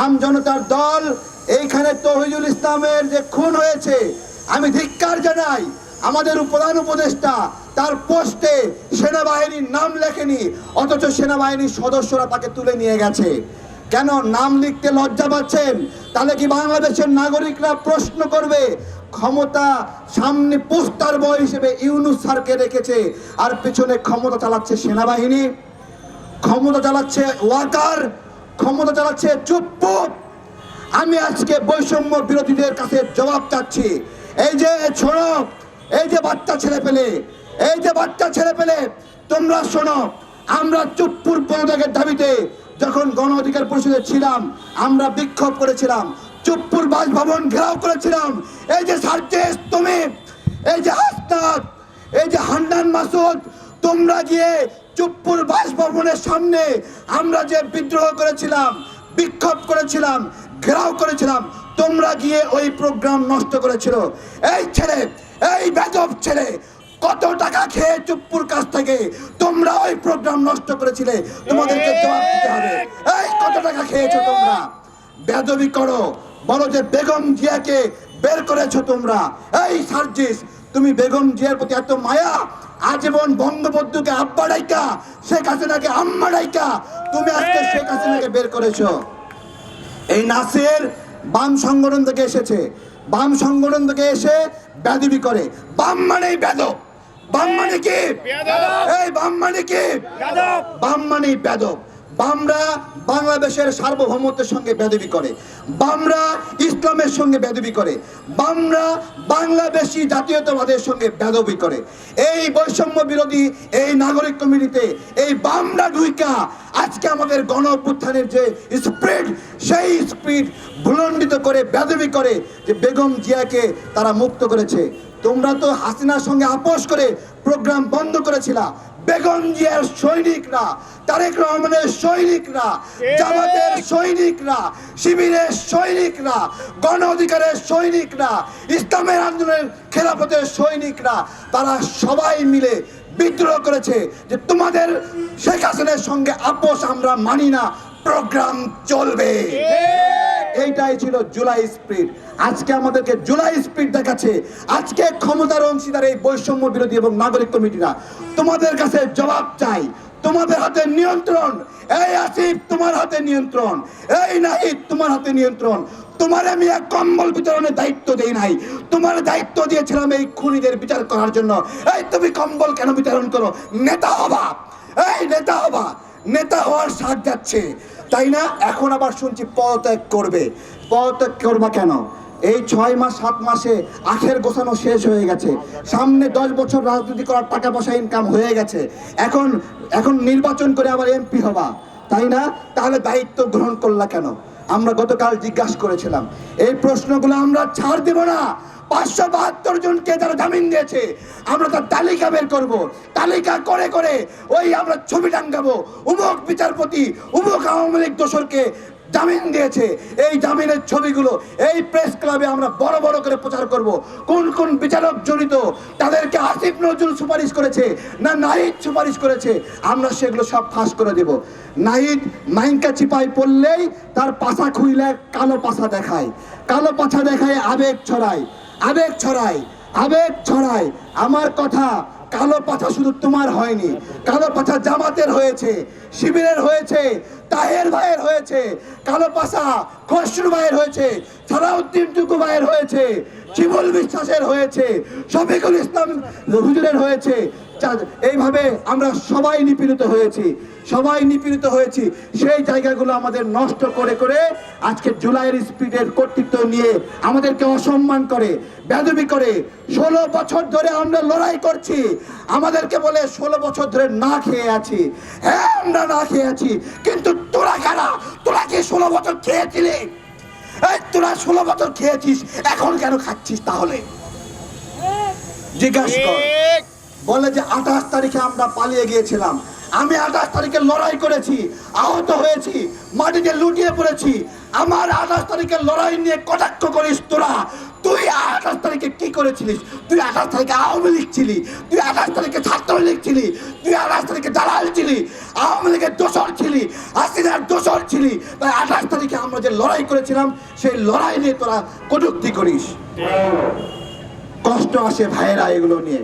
আম জনতার দল, এইখানে তহিদুল ইসলামের যে খুন হয়েছে, আমি ধিক্কার জানাই, আমাদের প্রধান উপদেষ্টা তার পোস্টে সেনাবাহিনীর নাম লেখেনি, অথচ সেনাবাহিনীর সদস্যরা তাকে তুলে নিয়ে গেছে। কেন নাম লিখতে লজ্জা পাচ্ছেন? তাহলে কি বাংলাদেশের নাগরিকরা প্রশ্ন করবে, ক্ষমতা সামনে পোস্টার বয় হিসেবে ইউনুস স্যারকে রেখেছে, আর পিছনে ক্ষমতা চালাচ্ছে সেনাবাহিনী? ক্ষমতা চালাচ্ছে ওয়াকার ক্ষমতা চালাচ্ছে চুপ্পু আমি আজকে বৈষম্য বিরোধীদের কাছে জবাব চাচ্ছি। এই যে ছোড়ো এই যে বাচ্চা ছেলে পেলে, এই যে বাচ্চা ছেলে পেলে, তোমরা শোনো, আমরা চুপ্পুর পদত্যাগের দাবিতে যখন গণ অধিকার পরিষদে ছিলাম, আমরা বিক্ষোভ করেছিলাম চুপ্পুর বাসভবন ঘেরাও করেছিলাম। এই যে সার্জেস, তুমি, এই যে হাসনাত এই যে হান্নান মাসুদ, তোমরা গিয়ে চুপ্পুর বাসভবনের সামনে আমরা যে বিদ্রোহ করেছিলাম, বিক্ষোভ করেছিলাম, ঘেরাও করেছিলাম, তোমরা গিয়ে ওই প্রোগ্রাম নষ্ট করেছিল। এই ছেলে, এই বেদব ছেলে, কত টাকা খেয়ে চুপ্পুর কাছ থেকে তোমরা ওই প্রোগ্রাম নষ্ট করেছিলে? তোমাদেরকে জবাব দিতে হবে। এই কত টাকা খেয়েছো তোমরা? বেদবি করো, বলো যে বেগম জিয়াকে বের করেছ তোমরা। এই সার্জিস, তুমি বেগম জিয়ার প্রতি এত মায়া? আজীবন বঙ্গবন্ধুকে আব্বা ডাইকা শেখ হাসিনাকে আম্মা ডাইকা তুমি আজকে শেখ হাসিনাকে বের করেছ। এই নাসের বাম সংগঠন থেকে এসেছে। বাম সংগঠন থেকে এসে ব্যাধিবি করে। বাম মানেই বেদব বাম মানে কি? এই বাম মানে কি? বাম মানেই বেদব বামরা বাংলাদেশের সার্বভৌমত্বের সঙ্গে বেদবি করে। বামরা ইসলামের সঙ্গে বেদবি করে। বামরা বাংলাদেশি জাতীয়তাবাদের সঙ্গে বেদবি করে। এই বৈষম্য বিরোধী এই নাগরিক কমিটিতে এই বামরা ঢুইকা আজকে আমাদের গণ অভ্যুত্থানের যে স্পিড সেই স্পিড ভুলণ্ডিত করে, বেদবি করে যে বেগম জিয়াকে তারা মুক্ত করেছে। তোমরা তো হাসিনার সঙ্গে আপোষ করে প্রোগ্রাম বন্ধ করেছিলা। বেগম জিয়ার সৈনিকরা তারেক রহমানের সৈনিকরা জামাতের সৈনিকরা শিবিরের সৈনিকরা গণ অধিকারের সৈনিকরা ইসলামের আন্দোলনের খেলাফতের সৈনিকরা তারা সবাই মিলে বিদ্রোহ করেছে যে তোমাদের শেখ হাসিনের সঙ্গে আপোষ আমরা মানি না প্রোগ্রাম চলবে। এইটাই ছিল জুলাই স্প্রিট। আজকে আমাদেরকে জুলাই স্প্রিট দেখাচ্ছে। আজকে ক্ষমতার অংশীদার এই বৈষম্য বিরোধী এবং নাগরিক কমিটিরা। তোমাদের কাছে জবাব চাই। তোমাদের হাতে নিয়ন্ত্রণ। এই আসিফ, তোমার হাতে নিয়ন্ত্রণ। এই নাহিদ, তোমার হাতে নিয়ন্ত্রণ। তোমার আমি এক কম্বল বিতরণের দায়িত্ব দেই নাই। তোমার দায়িত্ব দিয়েছিলাম এই খুনিদের বিচার করার জন্য। এই তুমি কম্বল কেন বিতরণ করো? নেতা হবা। এই নেতা হবা। নেতা হওয়ার সার যাচ্ছে। তাই না? এখন আবার শুনছি পদত্যাগ করবে। পদত্যাগ করবা কেন? এই ছয় মাস, সাত মাসে আখের গোছানো শেষ হয়ে গেছে। সামনে দশ বছর রাজনীতি করার টাকা পয়সা ইনকাম হয়ে গেছে। এখন এখন নির্বাচন করে আবার এমপি হবা। তাই না? তাহলে দায়িত্ব গ্রহণ করলা কেন? আমরা গতকাল জিজ্ঞাসা করেছিলাম, এই প্রশ্নগুলো আমরা ছাড় দেব না। পাঁচশো বাহাত্তর জনকে যারা জামিন দিয়েছে। আমরা তার তালিকা বের করব। তালিকা করে করে ওই আমরা ছবি টাঙ্গাবো উমুক বিচারপতি, উমুক আওয়ামী লীগ দোসরকে জামিন দিয়েছে। এই জামিনের ছবিগুলো, এই প্রেস ক্লাবে আমরা বড় বড় করে প্রচার করব। কোন কোন বিচারক জড়িত, তাদেরকে আসিফ নজরুল সুপারিশ করেছে না নাহিদ সুপারিশ করেছে, আমরা সেগুলো সব ফাঁস করে দেব। নাহিদ মাইনকা চিপাই পড়লেই তার পাশা খুইলে কালো পাশা দেখায়। কালো পাছা দেখায় আবেগ ছড়ায়। আবেগ ছড়ায়। আবেগ ছড়ায়। আমার কথা কালো পাছা শুধু তোমার হয়নি, কালো পাছা জামাতের হয়েছে, শিবিরের হয়েছে, তাহের ভাইয়ের হয়েছে, কালো পাশা খসরু ভাইয়ের হয়েছে, সালাউদ্দিন টুকু ভাইয়ের হয়েছে, শিবুল বিশ্বাসের হয়েছে, শফিকুল ইসলাম হুজুরের হয়েছে এইভাবে আমরা সবাই নিপীড়িত হয়েছি, সবাই নিপীড়িত হয়েছি। সেই জায়গাগুলো আমাদের নষ্ট করে করে আজকে জুলাইয়ের স্পিডের কর্তৃত্ব নিয়ে আমাদেরকে অসম্মান করে, বেদবি করে। ষোলো বছর ধরে আমরা লড়াই করছি। আমাদেরকে বলে ষোলো বছর ধরে না খেয়ে আছি। হ্যাঁ আমরা না খেয়ে আছি। কিন্তু তোরা কারা? তোরা কি ষোলো বছর খেয়েছিলি? এই, তোরা ষোলো বছর খেয়েছিস, এখন কেন খাচ্ছিস তাহলে? জিজ্ঞাসা কর। বলে যে আঠাশ তারিখে আমরা পালিয়ে গিয়েছিলাম। আমি আঠাশ তারিখে লড়াই করেছি আহত হয়েছি মাটিতে লুটিয়ে পড়েছি। আমার আঠাশ তারিখের লড়াই নিয়ে কটাক্ষ করিস তোরা? তুই আঠাশ তারিখে কি করেছিলিস? তুই আঠাশ তারিখে আওয়ামী লীগ ছিলি তুই আঠাশ তারিখে ছাত্রলীগ ছিলি তুই আঠাশ তারিখে দালাল ছিলি আওয়ামী লীগের দোষর ছিলি হাসিনার দোষর ছিলি। তাই আঠাশ তারিখে আমরা যে লড়াই করেছিলাম সেই লড়াই নিয়ে তোরা কটুক্তি করিস। কষ্ট আসে ভাইয়েরা এগুলো নিয়ে।